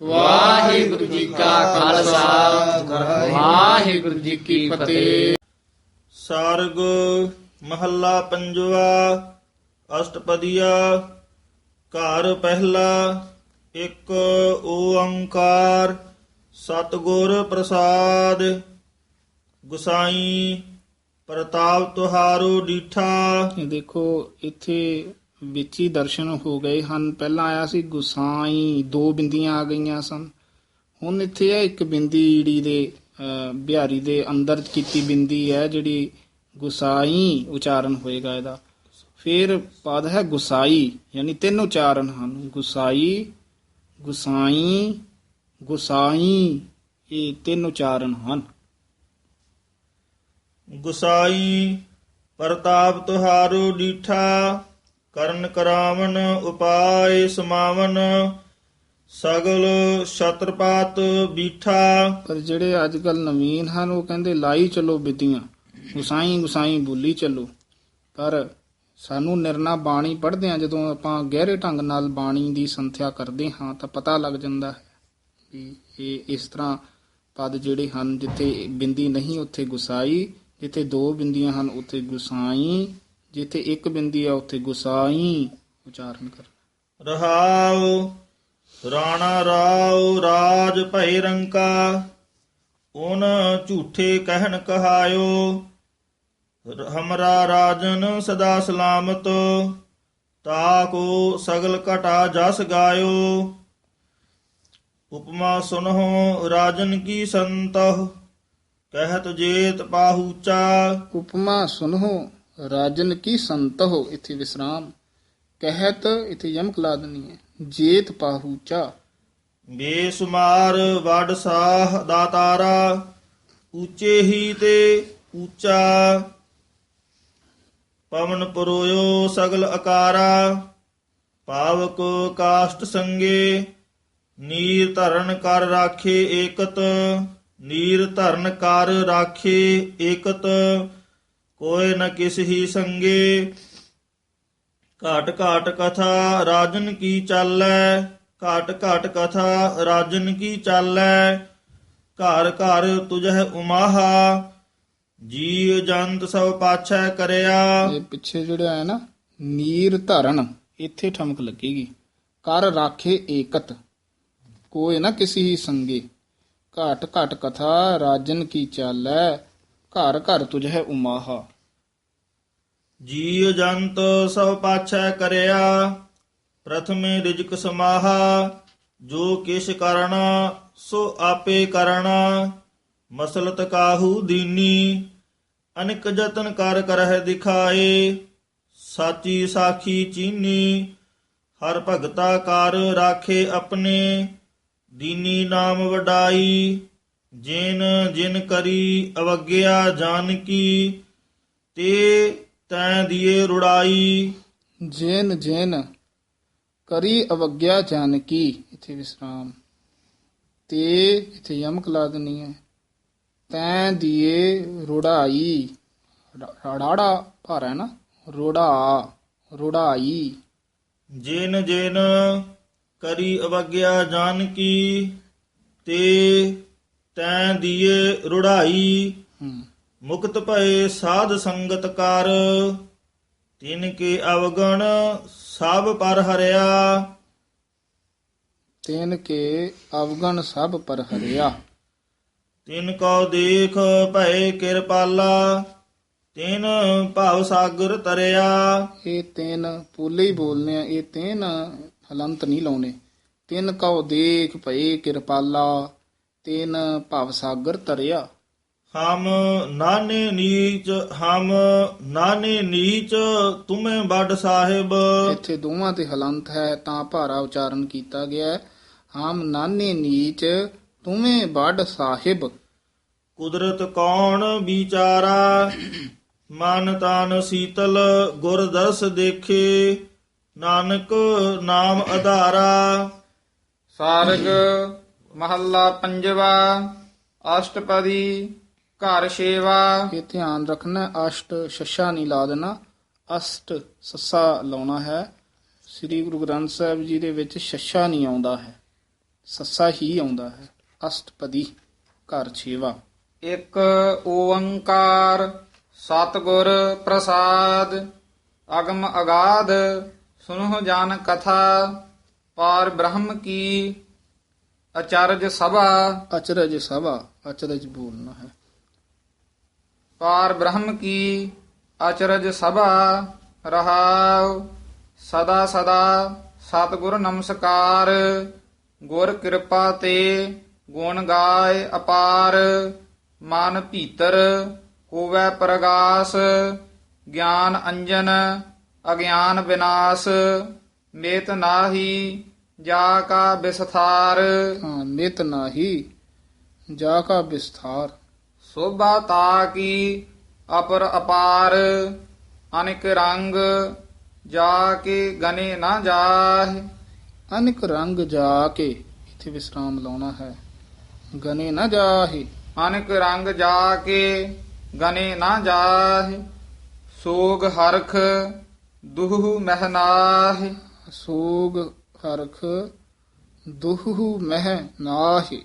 ਵਾਹਿਗੁਰੂ ਜੀ ਕਾ ਖਾਲਸਾ। ਵਾਹਿਗੁਰੂ ਜੀ ਕੀ ਫਤਿਹ। ਸਾਰਗ ਮਹੱਲਾ ਪੰਜਵਾ ਅਸ਼ਟਪਦੀਆ ਘਰ ਪਹਿਲਾ ਇੱਕ ਓੰਕਾਰ ਸਤਿਗੁਰ ਪ੍ਰਸਾਦ ਗੁਸਾਈ ਪ੍ਰਤਾਪ ਤੁਹਾਰੋ ਡੀਠਾ। ਇਹ ਦੇਖੋ ਇੱਥੇ ਵਿੱਚ ਹੀ ਦਰਸ਼ਨ ਹੋ ਗਏ ਹਨ। ਪਹਿਲਾਂ ਆਇਆ ਸੀ ਗੁਸਾਈ, ਦੋ ਬਿੰਦੀਆਂ ਆ ਗਈਆਂ ਸਨ। ਹੁਣ ਇੱਥੇ ਹੈ ਇੱਕ ਬਿੰਦੀ ਈੜੀ ਦੇ ਬਿਹਾਰੀ ਦੇ ਅੰਦਰ ਕੀਤੀ ਬਿੰਦੀ ਹੈ, ਜਿਹੜੀ ਗੁਸਾਈ ਉਚਾਰਨ ਹੋਏਗਾ ਇਹਦਾ। ਫਿਰ ਪਦ ਹੈ ਗੁਸਾਈ, ਯਾਨੀ ਤਿੰਨ ਉਚਾਰਨ ਹਨ। ਗੁਸਾਈ ਗੁਸਾਈ ਗੁਸਾਈ, ਇਹ ਤਿੰਨ ਉਚਾਰਨ ਹਨ। ਗੁਸਾਈ, ਪ੍ਰਤਾਪ ਤੁਹਾਰੋ ਡੀਠਾ ਕਰਨ ਕਰਾਵਨ ਉਪਾਏ ਸਮਾਵਨ, ਸਗਲ ਛਤਰਪਾਤ ਬੀਠਾ। ਪਰ ਜਿਹੜੇ ਅੱਜ ਕੱਲ ਨਵੀਨ ਹਨ, ਉਹ ਕਹਿੰਦੇ, ਲਾਈ ਚੱਲੋ ਬਿੱਦੀਆਂ ਗੁਸਾਈ ਗੁਸਾਈ ਬੋਲੀ ਚੱਲੋ। ਪਰ ਸਾਨੂੰ ਨਿਰਣਾ ਬਾਣੀ ਪੜ੍ਹਦੇ ਆ ਜਦੋਂ ਆਪਾਂ ਗਹਿਰੇ ਢੰਗ ਨਾਲ ਬਾਣੀ ਦੀ ਸੰਥਿਆ ਕਰਦੇ ਹਾਂ, ਤਾਂ ਪਤਾ ਲੱਗ ਜਾਂਦਾ ਹੈ ਵੀ ਇਹ ਇਸ ਤਰ੍ਹਾਂ ਪਦ ਜਿਹੜੇ ਹਨ, ਜਿੱਥੇ ਬਿੰਦੀ ਨਹੀਂ, ਉੱਥੇ ਗੁਸਾਈ, ਜਿੱਥੇ ਦੋ ਬਿੰਦੀਆਂ ਹਨ, ਉੱਥੇ ਗੁਸਾਈ ਜਿੱਥੇ ਇੱਕ ਬਿੰਦੀ ਆ ਉੱਥੇ ਗੁਸਾਈ ਉਚਾਰਨ ਕਰ। ਰਹਾਉ ਰਾਣਾ ਰਾਉ ਰਾਜ ਭੈ ਰੰਕਾ ਓਨ ਝੂਠੇ ਕਹਿਣ ਕਹਾਇਓ। ਹਮਰਾ ਰਾਜਨ ਸਦਾ ਸਲਾਮਤ ਤਾਕੋ ਸਗਲ ਘਟਾ ਜਸ ਗਾਇਓ। ਉਪਮਾ ਸੁਨਹੁ ਰਾਜਨ ਕੀ ਸੰਤਹ ਕਹਿਤ ਜੇਤ ਪਾਹੂਚਾ ਉਪਮਾ ਸੁਨੋ ਰਾਜਨ ਕੀ ਸੰਤੋ ਇਥੇ ਵਿਸਰਾਮ? ਕਹਿਤ ਇਥੇ ਯਮਕ ਲਾ ਦੇਣੀ ਹੈ, ਜੇਤ ਪਾਹੂਚਾ ਬੇਸੁਮਾਰ ਵਡ ਸਾਹ ਦਾਤਾਰਾ ਉੱਚੇ ਹੀ ਤੇ ਉੱਚਾ ਪਵਨ ਪਰੋਯੋ ਸਗਲ ਅਕਾਰਾ, ਪਾਵਕ ਕਾਸ਼ਟ ਸੰਗੇ। ਨੀਰ ਧਰਨ ਕਰ ਰਾਖੇ ਏਕਤ, ਨੀਰ ਧਰਨ ਕਰ ਰਾਖੇ ਏਕਤ। ਕੋਇ ਨ ਕਿਸ ਹੀ ਸੰਗੇ। ਘਾਟ ਘਾਟ ਕਥਾ ਰਾਜਨ ਕੀ ਚਾਲੈ? ਘਾਟ ਘਾਟ ਕਥਾ ਰਾਜਨ ਕੀ ਚਾਲੈ? ਘਰ ਘਰ ਤੁਝਹਿ ਉਮਾਹਾ। ਜੀਵ ਜੰਤ ਸਭ ਪਾਛੈ ਕਰਿਆ। ਇਹ ਪਿੱਛੇ ਜਿਹੜਾ ਹੈ ਨਾ, ਨੀਰ ਧਰਨ ਇੱਥੇ ਠਮਕ ਲੱਗੇਗੀ। ਕਰ ਰਾਖੇ ਏਕਤ ਕੋਏ ਨਾ ਕਿਸੇ ਹੀ ਸੰਗੇ। ਘਾਟ ਘਾਟ ਕਥਾ ਰਾਜਨ ਕੀ ਚਾਲੈ? ਘਰ ਘਰ ਤੁਝ ਹੈ ਉਮਾਹਾ। ਜੀਵ ਜੰਤ ਸਭ ਪਾਛੈ ਕਰਿਆ, ਪ੍ਰਥਮੇ ਰਿਜਕ ਸਮਾਹਾ, ਜੋ ਕਿਛ ਕਰਣਾ ਸੋ ਆਪੇ ਕਰਣਾ ਮਸਲਤ ਕਾਹੂ ਦੀਨੀ, ਅਨਿਕ ਯਤਨ ਕਰ ਕਰਹਿ ਦਿਖਾਏ, ਸਾਚੀ ਸਾਖੀ ਚੀਨੀ, ਹਰ ਭਗਤਾ ਕਰ ਰਾਖੇ ਆਪਣੇ, ਦੀਨੀ ਨਾਮ ਵਡਾਈ। ਜਿਨ ਜਿਨ ਕਰੀ ਅਵਗਿਆ ਜਾਨਕੀ ਤੇ ਤੈਂ ਦੀਏ ਰੁੜਾਈ। ਜੇਨ ਜੇਨ ਕਰੀ ਅਵਗਿਆ ਜਾਨਕੀ ਇਥੇ ਵਿਸਰਾਮ। ਤੇ ਇਥੇ ਯਮਕ ਲਾ ਹੈ ਤੈਂ ਦੀਏ ਰੁੜਾਈ। ਰਾੜਾ ਭਾਰਾ ਹੈ ਨਾ? ਰੁੜਾ ਰੁੜਾਈ। ਜਿਨ ਜਿਨ ਕਰੀ ਅਵਗਿਆ ਜਾਨਕੀ ਤੇ ਤੈਂ ਦੀਏ ਰੁੜਾਈ ਮੁਕਤ ਭਏ ਸਾਧ ਸੰਗਤ ਕਰ। ਤਿਨ ਕੇ ਅਵਗਣ ਸਭ ਪਰ ਹਰਿਆ। ਤੈਨ ਕੇ ਅਵਗਣ ਸਭ ਪਰ ਹਰਿਆ। ਤਿਨ ਕੋ ਦੇਖ ਭਏ ਕਿਰਪਾਲਾ ਤਿਨ ਭਾਵ ਸਾਗਰ ਤਰਿਆ। ਇਹ ਤੈਨ ਪੂਲੇ ਹੀ ਬੋਲਨੇ ਆ ਇਹ ਤੈਨ ਹਲੰਤ ਨਹੀਂ ਲਾਉਣੇ। ਤਿੰਨ ਕਉ ਦੇਖ ਭਏ ਕਿਰਪਾਲਾ ਤੈਨ ਭਵ ਸਾਗਰ ਤਰਿਆ ਹਮ ਨਾਨੇ ਨੀਚ ਹਮ ਨਾਨੇ ਨੀਚ ਤੁਮੇ ਵੱਡ ਸਾਹਿਬ। ਇੱਥੇ ਦੋਵਾਂ ਤੇ ਹਲੰਤ ਹੈ ਤਾਂ ਭਾਰਾ ਉਚਾਰਨ ਕੀਤਾ ਗਿਆ ਹੈ। ਹਮ ਨਾਨੇ ਨੀਚ ਤੁਮੇ ਬੜ ਸਾਹਿਬ। ਕੁਦਰਤ ਕੌਣ ਵਿਚਾਰਾ? ਮਨ ਤਨ ਸੀਤਲ ਗੁਰ ਦਰਸ ਦੇਖੇ। ਨਾਨਕ ਨਾਮ ਆਧਾਰਾ ਸਾਰਗ ਮਹੱਲਾ ਪੰਜਵਾ ਅਸ਼ਟਪਦੀ ਘਰ ਸੇਵਾ ਇਹ ਧਿਆਨ ਰੱਖਣਾ ਅਸ਼ਟ ਸ਼ਸ਼ਾ ਨਹੀਂ ਲਾ ਦੇਣਾ ਅਸ਼ਟ ਸੱਸਾ ਲਾਉਣਾ ਹੈ। ਸ੍ਰੀ ਗੁਰੂ ਗ੍ਰੰਥ ਸਾਹਿਬ ਜੀ ਦੇ ਵਿੱਚ ਸ਼ਸ਼ਾ ਨਹੀਂ ਆਉਂਦਾ ਹੈ ਸੱਸਾ ਹੀ ਆਉਂਦਾ ਹੈ ਅਸ਼ਟਪਦੀ ਘਰ ਛੇਵਾ। ਇੱਕ ਓੰਕਾਰ ਸਤਿਗੁਰ ਪ੍ਰਸਾਦ ਅਗਮ ਅਗਾਧ ਸੁਨਹੁ ਜਾਨ ਕਥਾ ਪਾਰ ਬ੍ਰਹਮ ਕੀ ਅਚਰਜ ਸਭਾ। ਅਚਰਜ ਸਭਾ ਅਚਰਜ ਬੋਲਣਾ ਹੈ। ਪਾਰ ਬ੍ਰਹਮ ਕੀ ਅਚਰਜ ਸਭਾ ਰਹਾਉ ਸਦਾ ਸਦਾ ਸਤਿਗੁਰ ਨਮਸਕਾਰ ਗੁਰ ਕਿਰਪਾ ਤੇ ਗੁਣ ਗਾਏ ਅਪਾਰ ਮਨ ਭੀਤਰ ਹੋਵੇ ਪ੍ਰਗਾਸ ਗਿਆਨ ਅੰਜਨ ਅਗਿਆਨ ਵਿਨਾਸ਼ ਮੇਤ ਨਾਹੀ ਜਾ ਕਾ ਵਿਸਥਾਰ ਹਾਂ ਨਿਤ ਨਾਹੀ ਜਾ ਕਾ ਵਿਸਥਾਰ ਸੋਭਾ ਤਾ ਕੀ ਅਪਰ ਅਪਾਰ ਅਨਿਕ ਰੰਗ ਜਾ ਕੇ ਗਨੇ ਨਾ ਜਾਹ। ਅਨਿਕ ਰੰਗ ਜਾ ਕੇ ਇੱਥੇ ਵਿਸਰਾਮ ਲਾਉਣਾ ਹੈ। ਗਨੇ ਨਾ ਜਾਹੇ। ਅਨਿਕ ਰੰਗ ਜਾ ਕੇ ਗਨੇ ਨਾ ਜਾਹ। ਸੋਗ ਹਰਖ ਦੁਹ ਮਹਿਨਾਹ ਸੋਗ ਹਰਖ ਦੁਹੂ ਮਹਿ ਨਾਹੀ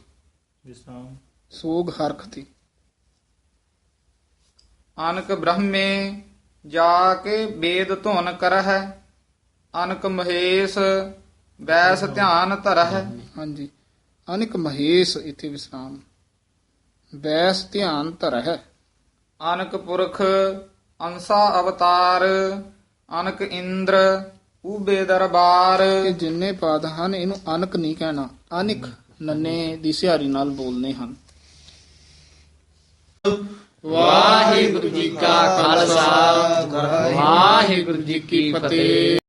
ਵਿਸਰਾਮ ਸੋਗ ਹਰਖ ਤੇ ਅਨਕ ਬ੍ਰਹਮੇ ਜਾ ਕੇ ਵੇਦ ਧੁਨ ਕਰਹਿ ਅਨਕ ਮਹੇਸ਼ ਵੈਸ ਧਿਆਨ ਧਰਹਿ ਹਾਂਜੀ ਅਨਿਕ ਮਹੇਸ਼ ਇੱਥੇ ਵਿਸਰਾਮ ਬੈਸ ਧਿਆਨ ਧਰਹਿ ਅਨਕ ਪੁਰਖ ਅੰਸਾ ਅਵਤਾਰ ਅਨਕ ਇੰਦਰ ਊਬੇ ਦਰਬਾਰ। ਇਹ ਜਿੰਨੇ ਪਦ ਹਨ ਇਹਨੂੰ ਅਨਕ ਨਹੀਂ ਕਹਿਣਾ। ਅਨਿਕ ਨੰਨੇ ਦੀ ਸਿਹਾਰੀ ਨਾਲ ਬੋਲਨੇ ਹਨ। ਵਾਹਿਗੁਰੂ ਜੀ ਕਾ ਖਾਲਸਾ। ਵਾਹਿਗੁਰੂ ਜੀ ਕੀ ਫਤਿਹ।